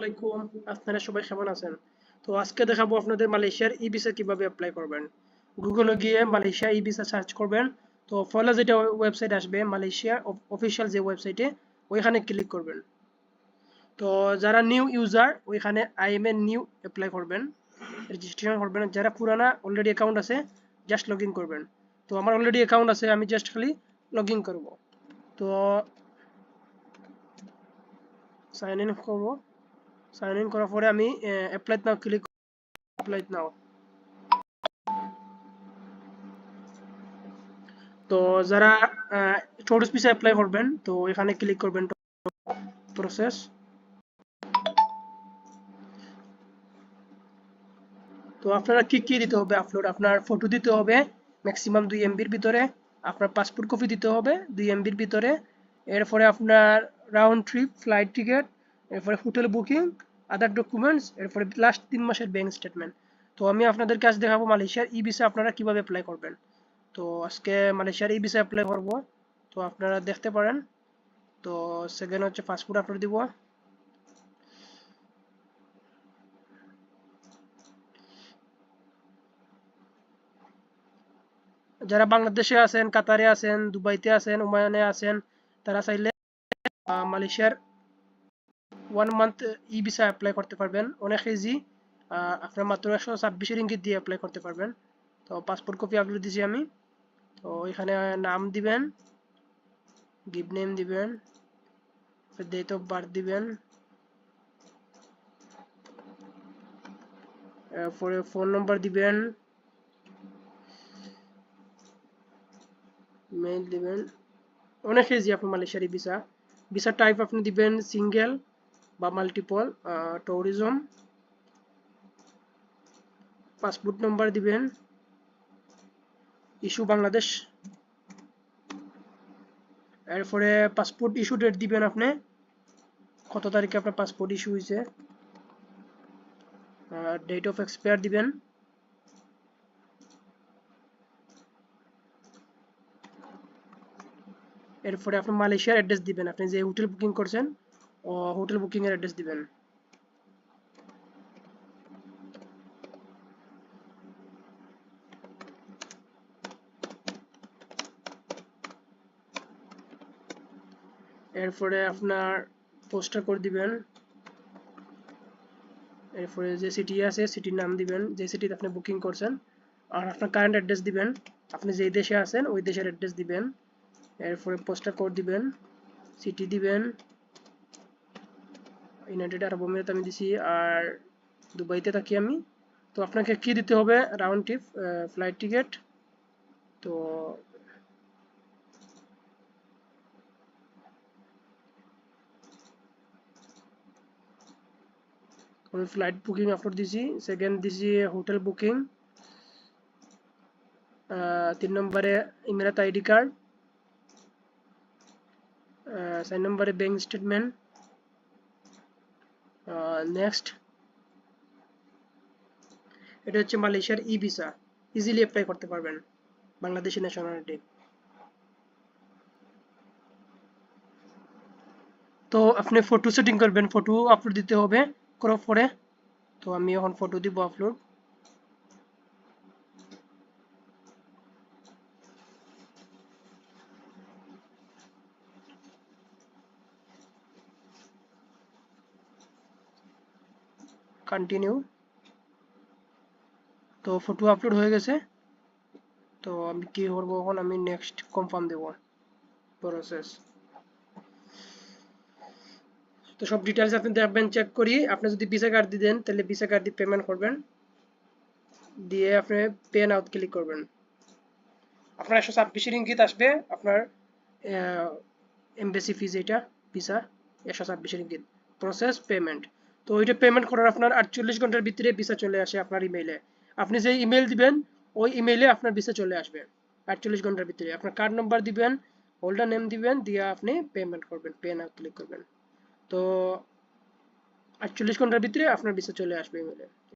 আলাইকুম, আপনারা সবাই কেমন আছেন? তো আজকে দেখাবো আপনাদের মালয়েশিয়ার ই ভিসা কীভাবে অ্যাপ্লাই করবেন। গুগলে গিয়ে মালয়েশিয়া ই ভিসা সার্চ করবেন। তো ফলে যেটা ওয়েবসাইট আসবে মালয়েশিয়ার অফিসিয়াল যে ওয়েবসাইটে ওইখানে ক্লিক করবেন। তো যারা নিউ ইউজার ওইখানে আইএমএ নিউ অ্যাপ্লাই করবেন রেজিস্ট্রেশন করবেন। যারা পুরানা অলরেডি অ্যাকাউন্ট আছে জাস্ট লগ ইন করবেন। তো আমার অলরেডি অ্যাকাউন্ট আছে, আমি জাস্ট খালি লগ ইন করব। তো সাইন ইন করব। সাইন ইন করার পরে আমি অ্যাপ্লাইট নাও ক্লিক অ্যাপ্লাইট নাও তো যারা টুরিস্ট ভিসা অ্যাপ্লাই করবেন, তো এখানে ক্লিক করবেন প্রসেস তো আপনারা কি কি দিতে হবে আপলোড আপনার ফটো দিতে হবে ম্যাক্সিমাম দুই এমবির ভিতরে, আপনার পাসপোর্ট কপি দিতে হবে দুই এমবির ভিতরে। এরপরে আপনার রাউন্ড ট্রিপ ফ্লাইট টিকিট এরপরে হোটেল বুকিং আদার ডকুমেন্টস এরপরে লাস্ট তিন মাসের ব্যাংক স্টেটমেন্ট তো আমি আপনাদের কাছে দেখাবো মালয়েশিয়ার ই ভিসা আপনারা কীভাবে অ্যাপ্লাই করবেন। তো আজকে মালয়েশিয়ার ই ভিসা অ্যাপ্লাই করব। তো আপনারা দেখতে পারেন। তো সেকেন্ড হচ্ছে পাসপোর্ট আপলোড দিব। যারা বাংলাদেশে আছেন, কাতারে আছেন, দুবাইতে আছেন ওমানে আছেন, তারা চাইলে মালয়েশিয়ার one month e visa apply করতে পারবেন। অনেক ইজি আপনার মাত্র একশো ছাব্বিশের ইঙ্গিত দিয়ে অ্যাপ্লাই করতে পারবেন। তো পাসপোর্ট কপি আপলোড দিয়েছি আমি। তো এখানে নাম দিবেন গিভ নেম দিবেন ডেট অফ বার্থ দিবেন। এরপরে ফোন নম্বর দিবেন। মেইল দিবেন। অনেক ইজি আপনার মালয়েশিয়ারি ভিসা ভিসা টাইপ আপনি দিবেন সিঙ্গেল বা মাল্টিপল ট্যুরিজম পাসপোর্ট নম্বর দিবেন ইস্যু বাংলাদেশ, এরপরে পাসপোর্ট ইস্যু ডেট দিবেন আপনি, কত তারিখে আপনার পাসপোর্ট ইস্যু হয়েছে ডেট অফ এক্সপায়ার দিবেন, এরপরে আপনি মালয়েশিয়ার অ্যাড্রেস দিবেন, আপনি যে হোটেল বুকিং করছেন হোটেল বুকিং এর অ্যাড্রেস দিবেন এরপরে আপনার পোস্টার কোড দিবেন। এরপরে যে সিটি আছে সিটির নাম দিবেন। যে সিটিতে আপনি বুকিং করছেন, আর আপনার কারেন্ট অ্যাড্রেস দিবেন। আপনি যেই দেশে আছেন, ওই দেশের অ্যাড্রেস দিবেন। এরপরে পোস্টার কোড দিবেন। সিটি দিবেন। ইউনাইটেড আরব আমিরাত আমি দিছি, আর দুবাইতে থাকি আমি। তো আপনাকে কি দিতে হবে রাউন্ড ট্রিপ ফ্লাইট টিকিট তো আমি ফ্লাইট বুকিং আপলোড দিছি সেকেন্ড দিছি হোটেল বুকিং তিন নম্বরে ইমিরাত আইডি কার্ড চার নম্বরে ব্যাংক স্টেটমেন্ট নেক্সট এটা হচ্ছে মালয়েশিয়ার ই ভিসা। ইজিলি অ্যাপ্লাই করতে পারবেন বাংলাদেশি ন্যাশনালিটি তো আপনি ফটো সেটিং করবেন ফটো আপলোড দিতে হবে ক্রপ করে। তো আমি এখন ফটো দিব আপলোড কন্টিনিউ তো ফটো আপলোড হয়ে গেছে। তো আমি কি করব এখন? আমি নেক্সট কনফার্ম দেব। প্রসেস তো সব ডিটেলস আপনি দেখবেন চেক করি। আপনি যদি ভিসা কার্ড দিয়ে দেন, তাহলে ভিসা কার্ড দিয়ে পেমেন্ট করবেন। দিয়ে আপনি পে নাও ক্লিক করবেন। আপনার একশো ছাব্বিশের ইঙ্গিত আসবে, আপনার এমবেসি ফিজ এটা ভিসা একশো ছাব্বিশের ইঙ্গিত। প্রসেস পেমেন্ট তো ওইটা পেমেন্ট করার আপনার আটচল্লিশ ঘণ্টার ভিতরে ভিসা চলে আসে আপনার ইমেইলে আপনি যে ইমেল দিবেন, ওই ইমেইলে আপনার ভিসা চলে আসবে আটচল্লিশ ঘণ্টার ভিতরে। আপনার কার্ড নাম্বার দিবেন হোল্ডার নেম দিবেন, দিয়ে আপনি পেমেন্ট করবেন পে নাও ক্লিক করবেন। তো আটচল্লিশ ঘণ্টার ভিতরে আপনার ভিসা চলে আসবে ইমেলে